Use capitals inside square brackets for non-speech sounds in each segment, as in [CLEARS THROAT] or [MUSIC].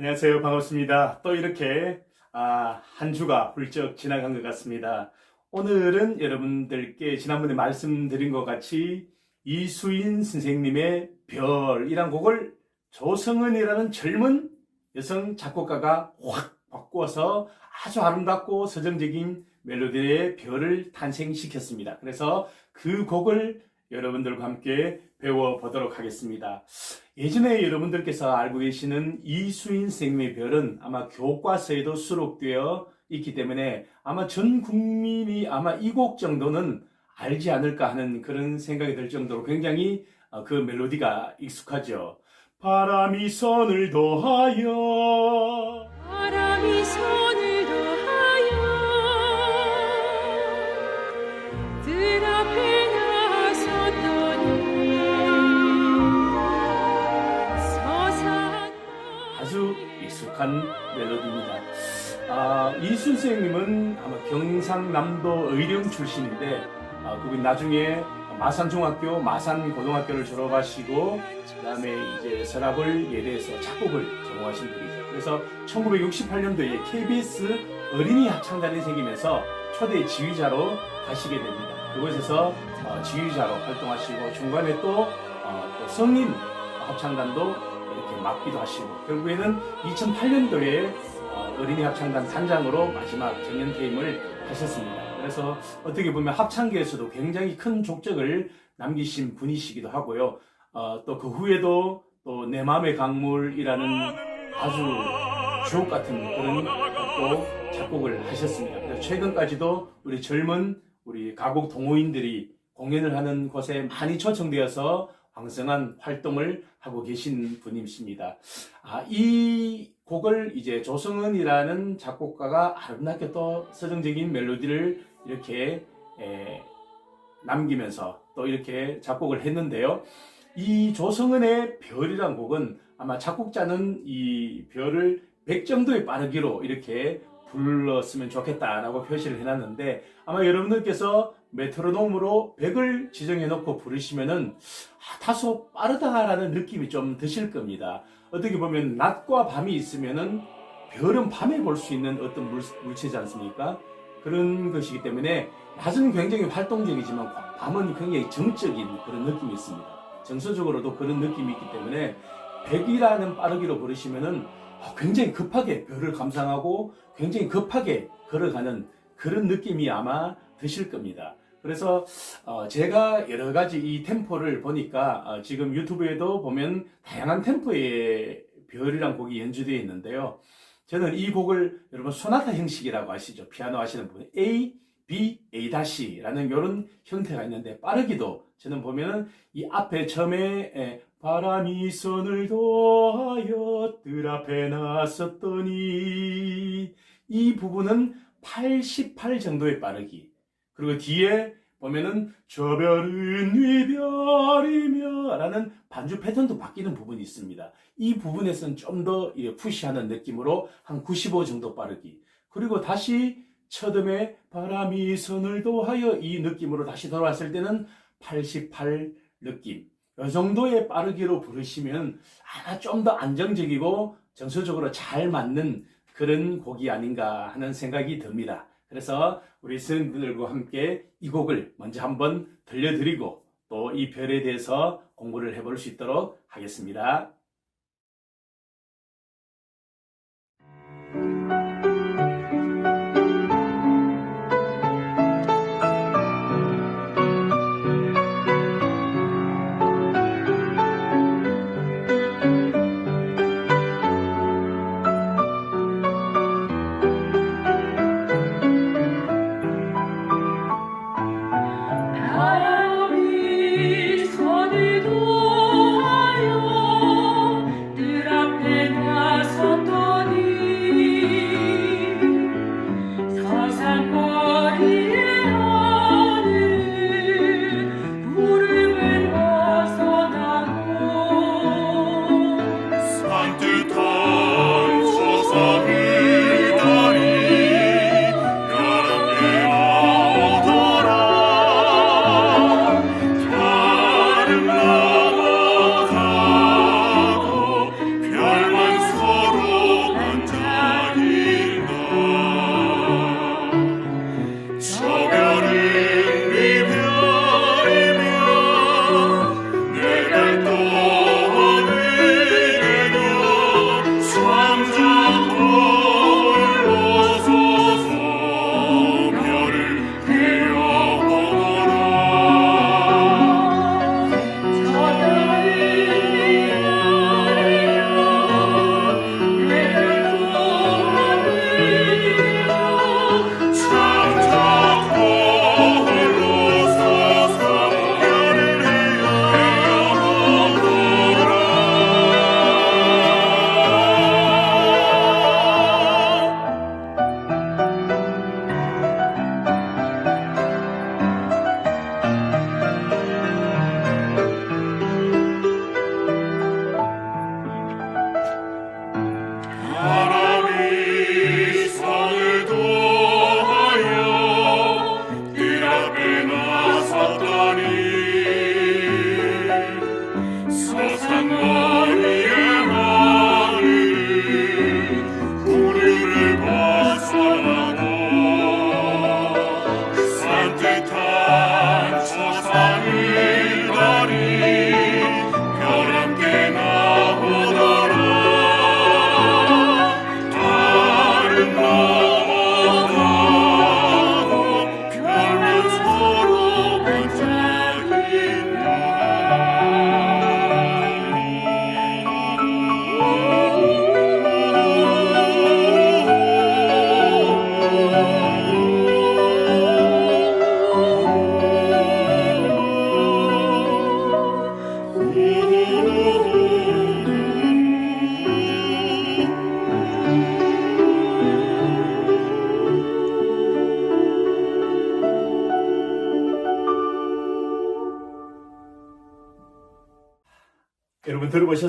안녕하세요. 반갑습니다. 또 이렇게 아, 한 주가 훌쩍 지나간 것 같습니다. 오늘은 여러분들께 지난번에 말씀드린 것 같이 이수인 선생님의 별이란 곡을 조성은이라는 젊은 여성 작곡가가 확 바꾸어서 아주 아름답고 서정적인 멜로디의 별을 탄생시켰습니다. 그래서 그 곡을 여러분들과 함께 배워보도록 하겠습니다. 예전에 여러분들께서 알고 계시는 이수인 선생님의 별은 아마 교과서에도 수록되어 있기 때문에 아마 전 국민이 아마 이 곡 정도는 알지 않을까 하는 그런 생각이 들 정도로 굉장히 어, 그 멜로디가 익숙하죠. 바람이 선을 더하여 바람이 손 아주 익숙한 멜로디입니다. 아, 이순 선생님은 아마 경상남도 의령 출신인데 아, 그분 나중에 마산중학교, 마산고등학교를 졸업하시고 그다음에 이제 서라벌 예대에서 작곡을 전공하신 분이죠. 그래서 1968년도에 KBS 어린이 합창단이 생기면서 초대 지휘자로 가시게 됩니다. 그곳에서 어, 지휘자로 활동하시고 중간에 또, 어, 또 성인 합창단도 이렇게 맡기도 하시고 결국에는 2008년도에 어린이 합창단 단장으로 마지막 정년 퇴임을 하셨습니다. 그래서 어떻게 보면 합창계에서도 굉장히 큰 족적을 남기신 분이시기도 하고요. 어, 또 그 후에도 또내 맘의 강물이라는 아주 주옥 같은 그런 또 작곡을 하셨습니다. 최근까지도 우리 젊은 우리 가곡 동호인들이 공연을 하는 곳에 많이 초청되어서 왕성한 활동을 하고 계신 분이십니다. 아, 이 곡을 이제 조성은이라는 작곡가가 아름답게 또 서정적인 멜로디를 이렇게 에, 남기면서 또 이렇게 작곡을 했는데요. 이 조성은의 별이란 곡은 아마 작곡자는 이 별을 100 정도의 빠르기로 이렇게 불렀으면 좋겠다라고 표시를 해놨는데 아마 여러분들께서 메트로놈으로 100을 지정해 놓고 부르시면은 아, 다소 빠르다라는 느낌이 좀 드실 겁니다. 어떻게 보면 낮과 밤이 있으면은 별은 밤에 볼 수 있는 어떤 물, 물체지 않습니까? 그런 것이기 때문에 낮은 굉장히 활동적이지만 밤은 굉장히 정적인 그런 느낌이 있습니다. 정서적으로도 그런 느낌이 있기 때문에 100이라는 빠르기로 부르시면은 아, 굉장히 급하게 별을 감상하고 굉장히 급하게 걸어가는 그런 느낌이 아마 드실 겁니다. 그래서 어, 제가 여러 가지 이 템포를 보니까 어, 지금 유튜브에도 보면 다양한 템포의 별이란 곡이 연주되어 있는데요. 저는 이 곡을 여러분 소나타 형식이라고 아시죠? 피아노 하시는 분 A, B, A-라는 이런 형태가 있는데 빠르기도 저는 보면은 이 앞에 처음에 에, 바람이 선을 도하여 뜰 앞에 나섰더니 이 부분은 88 정도의 빠르기. 그리고 뒤에 보면은 저 별은 위 별이며 라는 반주 패턴도 바뀌는 부분이 있습니다. 이 부분에서는 좀 더 푸시하는 느낌으로 한 95 정도 빠르기. 그리고 다시 첫음에 바람이 선을 도하여 이 느낌으로 다시 돌아왔을 때는 88 느낌 이 정도의 빠르기로 부르시면 아마 좀 더 안정적이고 정서적으로 잘 맞는 그런 곡이 아닌가 하는 생각이 듭니다. 그래서 우리 스님들과 함께 이 곡을 먼저 한번 들려드리고 또 이 별에 대해서 공부를 해볼 수 있도록 하겠습니다.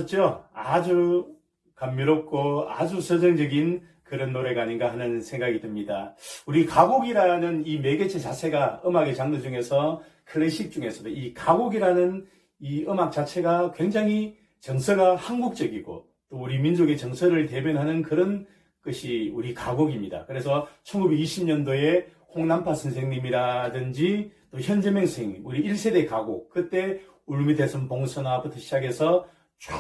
들어보셨죠? 아주 감미롭고 아주 서정적인 그런 노래가 아닌가 하는 생각이 듭니다. 우리 가곡이라는 이 매개체 자체가 음악의 장르 중에서 클래식 중에서도 이 가곡이라는 이 음악 자체가 굉장히 정서가 한국적이고 또 우리 민족의 정서를 대변하는 그런 것이 우리 가곡입니다. 그래서 1920년도에 홍남파 선생님이라든지 또 현재명 선생님, 우리 1세대 가곡, 그때 울미대선 봉선화부터 시작해서 쭉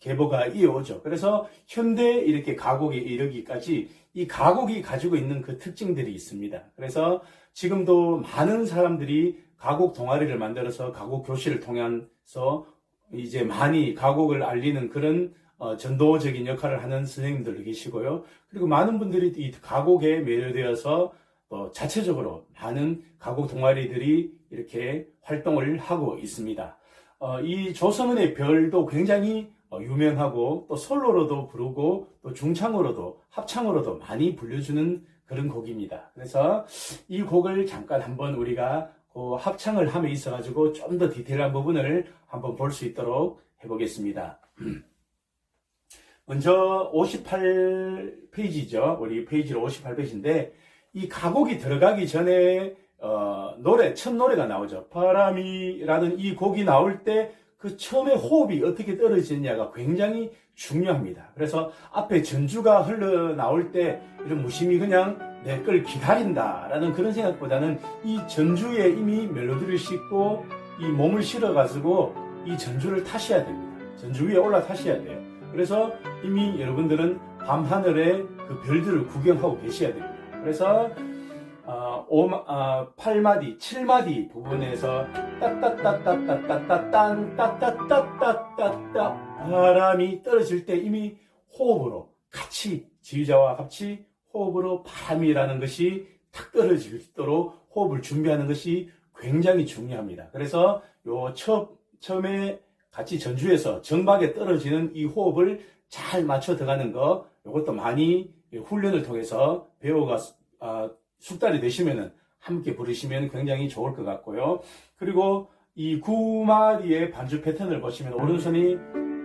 계보가 이어오죠. 그래서 현대 이렇게 가곡에 이르기까지 이 가곡이 가지고 있는 그 특징들이 있습니다. 그래서 지금도 많은 사람들이 가곡 동아리를 만들어서 가곡 교실을 통해서 이제 많이 가곡을 알리는 그런 어, 전도적인 역할을 하는 선생님들도 계시고요. 그리고 많은 분들이 이 가곡에 매료되어서 또 자체적으로 많은 가곡 동아리들이 이렇게 활동을 하고 있습니다. 어, 이 조성은의 별도 굉장히 어, 유명하고 또 솔로로도 부르고 또 중창으로도 합창으로도 많이 불려주는 그런 곡입니다. 그래서 이 곡을 잠깐 한번 우리가 그 합창을 함에 있어 가지고 좀 더 디테일한 부분을 한번 볼 수 있도록 해보겠습니다. [CLEARS THROAT] 먼저 58페이지죠. 우리 페이지로 58페이지인데 이 가곡이 들어가기 전에 어, 노래 첫 노래가 나오죠. 바람이라는 이 곡이 나올 때 그 처음에 호흡이 어떻게 떨어지느냐가 굉장히 중요합니다. 그래서 앞에 전주가 흘러 나올 때 이런 무심히 그냥 내 걸 기다린다라는 그런 생각보다는 이 전주에 이미 멜로디를 싣고 이 몸을 실어가지고 이 전주를 타셔야 됩니다. 전주 위에 올라타셔야 돼요. 그래서 이미 여러분들은 밤하늘에 그 별들을 구경하고 계셔야 됩니다. 그래서 어, 5마, 어, 8마디, 7마디 부분에서 따따따따따따따딴 따따따따따따 바람이 떨어질 때 이미 호흡으로 같이 지휘자와 같이 호흡으로 바람이라는 것이 탁 떨어질 수 있도록 호흡을 준비하는 것이 굉장히 중요합니다. 그래서 요 처, 처음에 같이 전주에서 정박에 떨어지는 이 호흡을 잘 맞춰 들어가는 거 이것도 많이 훈련을 통해서 배워가 아, 숙달이 되시면은 함께 부르시면 굉장히 좋을 것 같고요. 그리고 이 구마리의 반주 패턴을 보시면 오른손이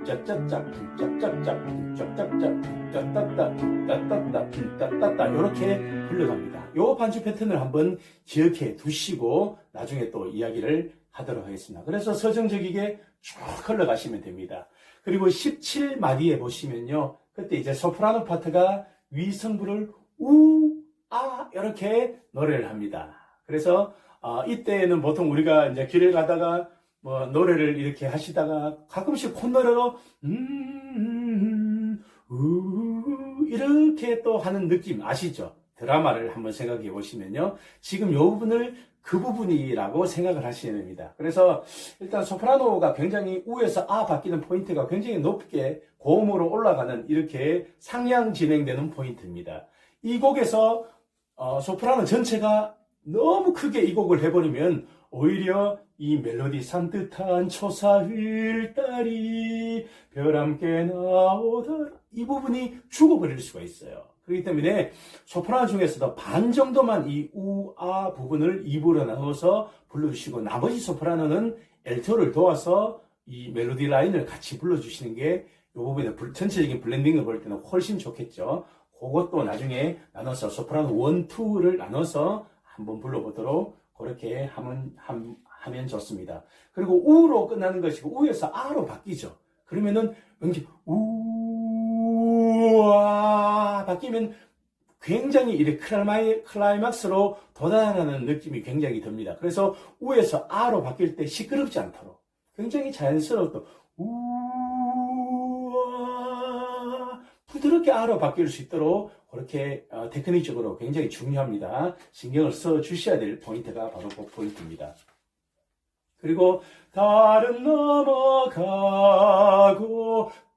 짭짭짭 짭짭짭 짭짭짭 짭따따 짭따따 짭따따 이렇게 흘러갑니다. 이 반주 패턴을 한번 기억해 두시고 나중에 또 이야기를 하도록 하겠습니다. 그래서 서정적이게 쭉 흘러가시면 됩니다. 그리고 17마디에 보시면요. 그때 이제 소프라노 파트가 위성부를 우, 아, 이렇게 노래를 합니다. 그래서, 어, 이때는 보통 우리가 이제 길을 가다가 뭐 노래를 이렇게 하시다가 가끔씩 콧노래로, 음, 우, 이렇게 또 하는 느낌 아시죠? 드라마를 한번 생각해 보시면요. 지금 요 부분을 그 부분이라고 생각을 하셔야 됩니다. 그래서 일단 소프라노가 굉장히 우에서 아 바뀌는 포인트가 굉장히 높게 고음으로 올라가는 이렇게 상향 진행되는 포인트입니다. 이 곡에서 어, 소프라노 전체가 너무 크게 이 곡을 해버리면 오히려 이 멜로디 산뜻한 초사일 딸이 별함께 나오더라 이 부분이 죽어버릴 수가 있어요. 그렇기 때문에 소프라노 중에서도 반 정도만 이 우아 부분을 입으로 나눠서 불러주시고 나머지 소프라노는 엘토를 도와서 이 멜로디 라인을 같이 불러주시는 게 이 부분의 불- 전체적인 블렌딩을 볼 때는 훨씬 좋겠죠. 그것도 나중에 나눠서 소프라노 1, 2를 나눠서 한번 불러보도록 그렇게 하면, 함- 하면 좋습니다. 그리고 우로 끝나는 것이고 우에서 아로 바뀌죠. 그러면은 왠지 우와 바뀌면 굉장히 이렇게 클라이, 클라이막스로 도달하는 느낌이 굉장히 듭니다. 그래서 우에서 아로 바뀔 때 시끄럽지 않도록 굉장히 자연스럽고 우와 부드럽게 아로 바뀔 수 있도록 그렇게 어, 테크닉적으로 굉장히 중요합니다. 신경을 써 주셔야 될 포인트가 바로 그 포인트입니다. 그리고 달은 넘어가고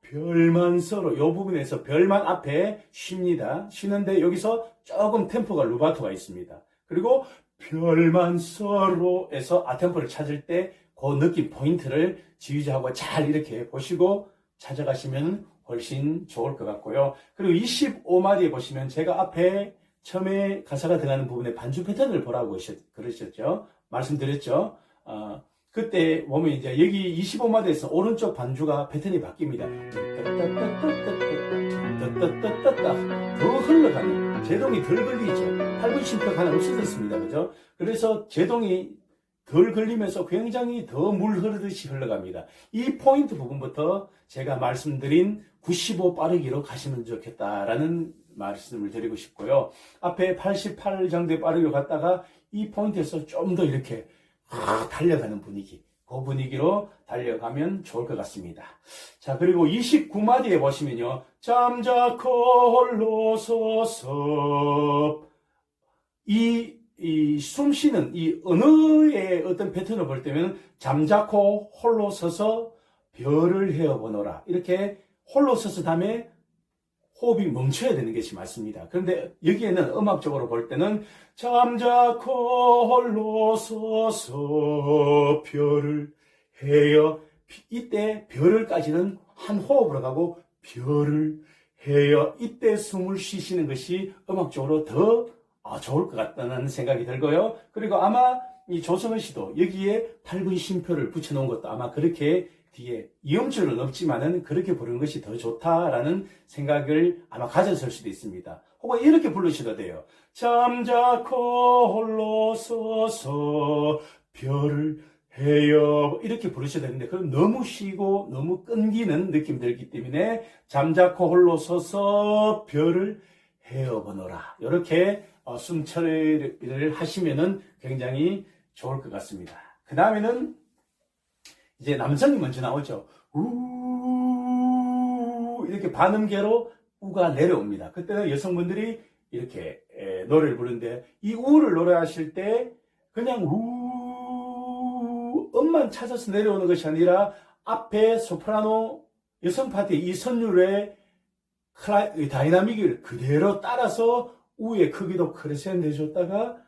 별만 서로 이 부분에서 별만 앞에 쉽니다. 쉬는데 여기서 조금 템포가 루바토가 있습니다. 그리고 별만 서로에서 아템포를 찾을 때 그 느낌 포인트를 지휘자하고 잘 이렇게 보시고 찾아가시면 훨씬 좋을 것 같고요. 그리고 25마디에 보시면 제가 앞에 처음에 가사가 들어가는 부분에 반주 패턴을 보라고 그러셨죠. 말씀드렸죠. 어, 그때 보면 이제 여기 25마디에서 오른쪽 반주가 패턴이 바뀝니다. 더 흘러가는 제동이 덜 걸리죠. 8분 심표가 하나 없어졌습니다. 그죠? 그래서 제동이 덜 걸리면서 굉장히 더 물 흐르듯이 흘러갑니다. 이 포인트 부분부터 제가 말씀드린 95 빠르기로 가시면 좋겠다라는 말씀을 드리고 싶고요. 앞에 88 정도의 빠르기로 갔다가 이 포인트에서 좀 더 이렇게 아, 달려가는 분위기. 그 분위기로 달려가면 좋을 것 같습니다. 자, 그리고 29마디에 보시면요. 잠자코 홀로 서서 이, 이 숨쉬는 이 언어의 어떤 패턴을 볼 때면 잠자코 홀로 서서 별을 헤어보노라. 이렇게 홀로 서서 다음에 호흡이 멈춰야 되는 것이 맞습니다. 그런데 여기에는 음악적으로 볼 때는 잠자코 홀로 서서 별을 헤어 이때 별을까지는 한 호흡으로 가고 별을 헤어 이때 숨을 쉬시는 것이 음악적으로 더 아, 좋을 것 같다는 생각이 들고요. 그리고 아마 이 조성은 씨도 여기에 밝은 쉼표를 붙여놓은 것도 아마 그렇게 뒤에 이음줄은 없지만은 그렇게 부르는 것이 더 좋다라는 생각을 아마 가졌을 수도 있습니다. 혹은 이렇게 부르셔도 돼요. 잠자코 홀로 서서 별을 해요. 이렇게 부르셔도 되는데, 그럼 너무 쉬고 너무 끊기는 느낌이 들기 때문에, 잠자코 홀로 서서 별을 헤어보노라. 이렇게 어, 숨 처리를 하시면은 굉장히 좋을 것 같습니다. 그 다음에는 이제 남성이 먼저 나오죠. 우 이렇게 반음계로 우가 내려옵니다. 그때는 여성분들이 이렇게 에, 노래를 부르는데 이 우를 노래하실 때 그냥 우 음만 찾아서 내려오는 것이 아니라 앞에 소프라노 여성 파트 이 선율의 클라, 이 다이나믹을 그대로 따라서 우의 크기도 크레센트 해줬다가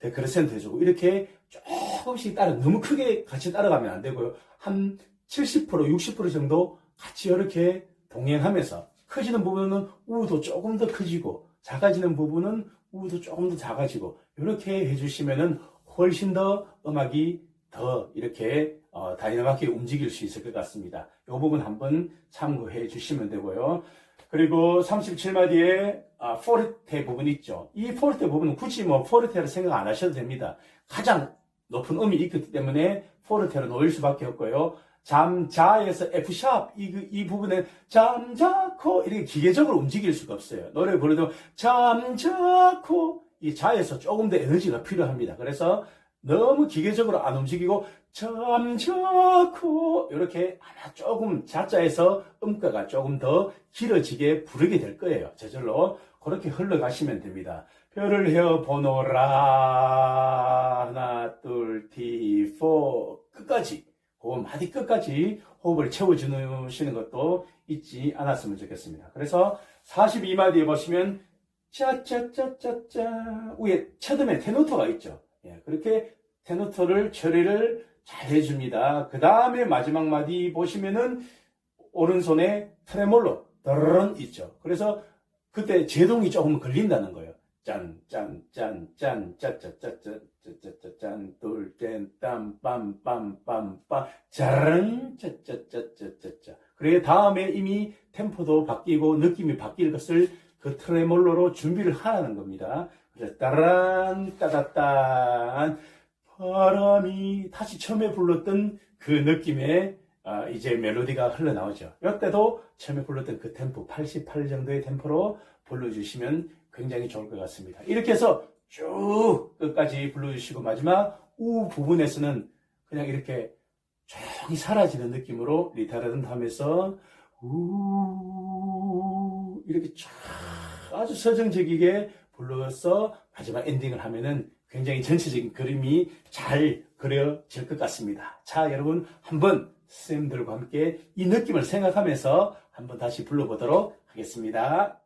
데크레센트 해주고 이렇게 조금씩 따라 너무 크게 같이 따라가면 안 되고요. 한 70% 60% 정도 같이 이렇게 동행하면서 커지는 부분은 우도 조금 더 커지고 작아지는 부분은 우도 조금 더 작아지고 이렇게 해주시면은 훨씬 더 음악이 더 이렇게 어, 다이나믹하게 움직일 수 있을 것 같습니다. 이 부분 한번 참고해 주시면 되고요. 그리고 37마디에 아, 포르테 부분 있죠. 이 포르테 부분은 굳이 뭐 포르테를 생각 안 하셔도 됩니다. 가장 높은 음이 있기 때문에 포르테로 놓일 수밖에 없고요. 잠자에서 F샵 이, 그- 이 부분에 잠자코 이렇게 기계적으로 움직일 수가 없어요. 노래 부르도 잠자코 이 자에서 조금 더 에너지가 필요합니다. 그래서 너무 기계적으로 안 움직이고 잠자코 이렇게 아마 조금 자자에서 음가가 조금 더 길어지게 부르게 될 거예요. 저절로 그렇게 흘러가시면 됩니다. 별을 헤어 보노라 하나 둘티포 끝까지 그 마디 끝까지 호흡을 채워주시는 것도 잊지 않았으면 좋겠습니다. 그래서 42마디에 보시면 짜짜짜짜짜 위에 첫음에 테노토가 있죠. 예, 그렇게 테노토를 처리를 잘 해줍니다. 그 다음에 마지막 마디 보시면은 오른손에 트레몰로 더런 있죠. 그래서 그때 제동이 조금 걸린다는 거예요. 짠, 짠, 짠, 짠, 짜짜짜짜, 짜짜짜짠, 둘, 짠, 땀, 빰, 빰, 빰, 빰, 짜랑, 짜짜짜짜짜짜. 그래 다음에 이미 템포도 바뀌고 느낌이 바뀔 것을 그 트레몰로로 준비를 하라는 겁니다. 그래서 따란, 따다딴, 바람이 다시 처음에 불렀던 그 느낌의 아, 이제 멜로디가 흘러나오죠. 이때도 처음에 불렀던 그 템포, 88 정도의 템포로 불러주시면 굉장히 좋을 것 같습니다. 이렇게 해서 쭉 끝까지 불러주시고 마지막 우 부분에서는 그냥 이렇게 조용히 사라지는 느낌으로 리타르든 하면서 우 이렇게 쫙 아주 서정적이게 불러서 마지막 엔딩을 하면은 굉장히 전체적인 그림이 잘 그려질 것 같습니다. 자, 여러분 한번 선생님들과 함께 이 느낌을 생각하면서 한번 다시 불러보도록 하겠습니다. 나